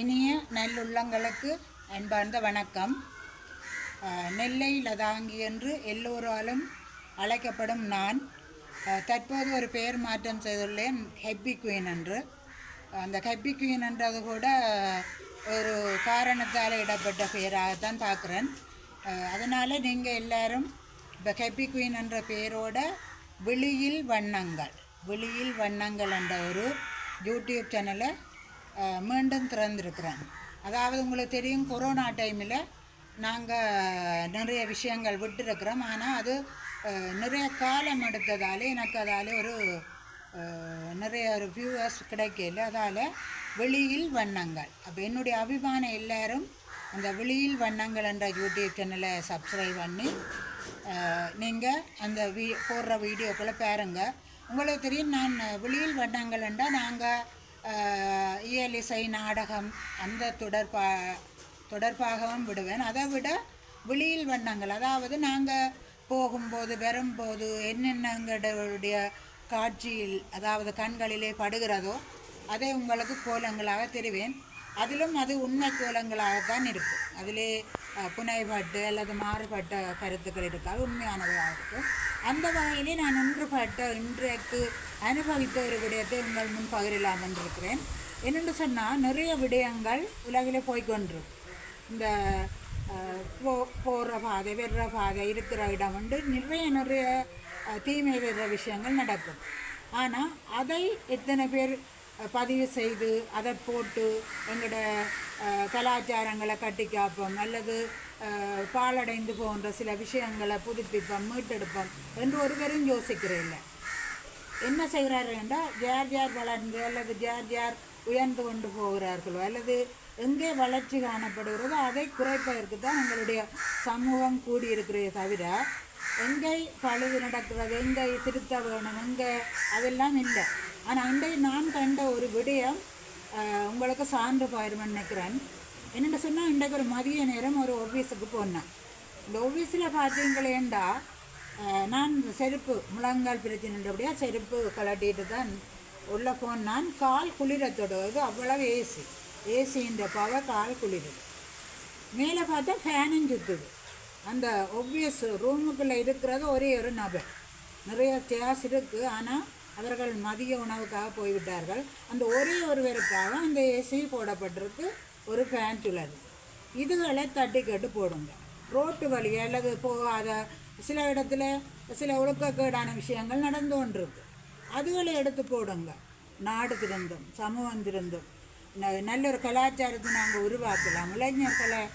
இனிய நல்லுள்ளங்களுக்கு அன்பார்ந்த வணக்கம். நெல்லை லதாங்கி என்று எல்லோராலும் அழைக்கப்படும் நான் தற்போது ஒரு பெயர் மாற்றம் செய்துள்ளேன் ஹெப்பி குயின் என்று. அந்த ஹெப்பி குயின் என்றது கூட ஒரு காரணத்தால் இடப்பட்ட பெயராகத்தான் பார்க்குறேன். அதனால் நீங்கள் எல்லாரும் இப்போ ஹெப்பி குயின் என்ற பெயரோட விழியில் வண்ணங்கள் விழியில் வண்ணங்கள் என்ற ஒரு யூடியூப் சேனலை மீண்டும் திறந்திருக்கிறேன். அதாவது உங்களுக்கு தெரியும் கொரோனா டைமில் நாங்கள் நிறைய விஷயங்கள் விட்டுருக்கிறோம். ஆனால் அது நிறைய காலம் எடுத்ததால் எனக்கு அதால் ஒரு நிறைய ஒரு வியூவர்ஸ் கிடைக்கல. அதால் வெளியில் வண்ணங்கள். அப்போ என்னுடைய அபிமானம் எல்லாரும் அந்த வெளியில் வண்ணங்கள் என்ற யூடியூப் சேனலை சப்ஸ்கிரைப் பண்ணி நீங்கள் அந்த வீ போடுற வீடியோக்களை பாருங்கள் உங்களுக்கு தெரியும் நான் வெளியில் வண்ணங்கள் என்றால் நாங்கள் இயலிசை நாடகம் அந்த தொடர்பா தொடர்பாகவும் விடுவேன். அதை விட வெளியில் வண்ணங்கள் அதாவது நாங்கள் போகும்போது வரும்போது என்னென்னங்களுடைய காட்சியில் அதாவது கண்களிலே படுகிறதோ அதை உங்களுக்கு கோலங்களாக தெரிவேன். அதிலும் அது உண்மை கோலங்களாகத்தான் இருக்கும். அதிலே புனைப்பட்டு அல்லது மாறுபட்ட கருத்துக்கள் இருக்காது உண்மையானதாக இருக்கும். அந்த வகையிலே நான் ஒன்றுபட்ட இன்றைக்கு அனுபவித்த ஒரு விடயத்தை உங்கள் முன் பகிரலாம் என்றிருக்கிறேன். என்னென்று சொன்னால் நிறைய விடயங்கள் உலகிலே போய்க்கொண்டிருக்கு இந்த போ போகிற பாதை வெறுற பாதை இருக்கிற இடம் வந்து நிறைய நிறைய தீமை வர்ற விஷயங்கள் நடக்கும். ஆனால் அதை எத்தனை பேர் பதிவு செய்து அதை போட்டு எங்களோட கலாச்சாரங்களை கட்டி காப்போம். அல்லது பாலடைந்து பாழடைந்து போன்ற சில விஷயங்களை புதுப்பிப்போம் மீட்டெடுப்போம் என்று ஒருவரும் யோசிக்கிறதில்லை என்ன செய்கிறார்கள் என்றால் யார் யார் வளர்ந்து அல்லது யார் யார் உயர்ந்து கொண்டு போகிறார்களோ அல்லது எங்கே வளர்ச்சி காணப்படுகிறதோ அதை குறைப்பதற்கு தான் எங்களுடைய சமூகம் கூடியிருக்கிறதே தவிர எங்கே பழுது நடக்கிறது எங்கே திருத்த வேணும் எங்கே அதெல்லாம் இல்லை. ஆனால் அண்டை நான் கண்ட ஒரு விடயம் உங்களுக்கு சான்று பாயிருமென்னு நினைக்கிறேன். என்னென்னு சொன்னால் இன்றைக்கு ஒரு மதிய நேரம் ஒரு ஆஃபீஸுக்கு போனேன். இந்த ஆஃபீஸில் பார்த்தீங்களேண்டா நான் செருப்பு முழங்கால் பிரச்சனைன்றபடியாக செருப்பு கலட்டிட்டு தான் உள்ளே போனான். கால் குளிரத் அவ்வளவு ஏசி ஏசின்ற பவர் கால் குளிருது மேலே பார்த்தா ஃபேனும் சுற்றுது அந்த ஒப்வியஸ் ரூமுக்குள்ளே இருக்கிறது ஒரே ஒரு நபர். நிறைய சேர்ஸ் இருக்குது ஆனால் அவர்கள் மதிய உணவுக்காக போய்விட்டார்கள். அந்த ஒரே ஒருவருக்காக அந்த ஏசி போடப்பட்டிருக்கு ஒரு ஃபேன் உள்ளது இதுகளை தட்டி கட்டு போடுங்க. ரோட்டு வழி அல்லது போகாத சில இடத்துல சில ஒழுக்கக்கேடான விஷயங்கள் நடந்து கொண்டிருக்கு. அதுகளை எடுத்து போடுங்க. நாடு திருந்தும் சமூகம் திருந்தும். ந- நல்ல ஒரு கலாச்சாரத்தை நாங்கள் உருவாக்கலாம். இளைஞர்களை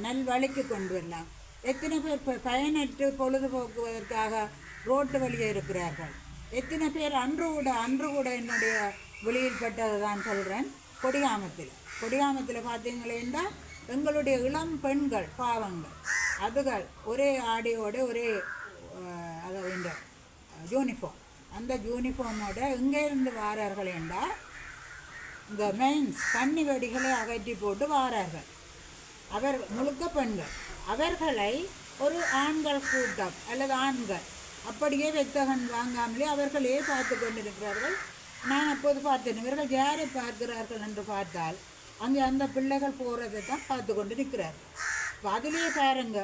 நல் வழிக்கு கொண்டு வரலாம். எத்தனை பேர் இப்போ பயனற்று பொழுதுபோக்குவதற்காக ரோட்டு வழியே இருக்கிறார்கள்? எத்தனை பேர் அன்று கூட அன்று கூட என்னுடைய வெளியில்பட்டதை தான் சொல்கிறேன் கொடிகாமத்தில். கொடிகாமத்தில் பார்த்தீங்களேன்னா எங்களுடைய இளம் பெண்கள் பாவங்கள். அதுகள் ஒரே ஆடையோட ஒரே அதை இந்த யூனிஃபார்ம் அந்த யூனிஃபார்மோட எங்கேருந்து வாரார்கள் என்றால் இந்த மெயின்ஸ் கன்னி வெடிகளை அகற்றி போட்டு வாரார்கள். அவர் முழுக்க பெண்கள். அவர்களை ஒரு ஆண்கள் கூட்டம் அல்லது ஆண்கள் அப்படியே வெத்தகன் வாங்காமலே அவர்களே பார்த்து கொண்டிருக்கிறார்கள். நான் அப்போது பார்த்தேன் இவர்கள் யாரை பார்க்கிறார்கள் என்று பார்த்தால் அங்கே அந்த பிள்ளைகள் போகிறதை தான் பார்த்து கொண்டு நிற்கிறார்கள் இப்போ அதிலேயே பாருங்க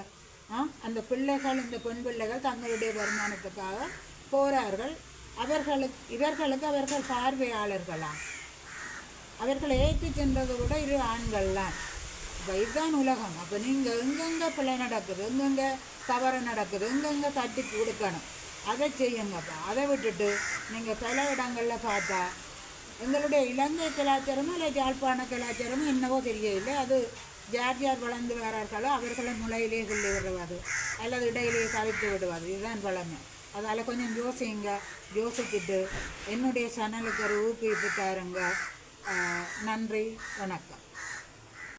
ஆ அந்த பிள்ளைகள் இந்த பெண் பிள்ளைகள் தங்களுடைய வருமானத்துக்காக போகிறார்கள் அவர்களுக்கு இவர்களுக்கு அவர்கள் பார்வையாளர்களாம். அவர்களை ஏற்றி சென்றது கூட இரு ஆண்கள்லாம் இப்போ இதுதான் உலகம். அப்போ நீங்கள் எங்கெங்கே பிள்ளை நடக்குது எங்கெங்கே தவறு நடக்குது எங்கெங்கே தட்டி கொடுக்கணும் அதை செய்யுங்கப்பா. அதை விட்டுட்டு நீங்கள் பல இடங்களில் பார்த்தா எங்களுடைய இலங்கை கலாச்சாரமும் இல்லை யாழ்ப்பாண கலாச்சாரமும் என்னவோ தெரியவில்லை. அது யார் யார் வளர்ந்து வரார்களோ அவர்களை முளையிலே சொல்லி விடுவது அல்லது இடையிலேயே கவித்து விடுவது. இதுதான் பழமை அதால் கொஞ்சம் யோசிங்க. யோசிச்சுட்டு என்னுடைய சேனலுக்கு ஒரு ஊக்குவிப்பு தாருங்க. நன்றி வணக்கம்.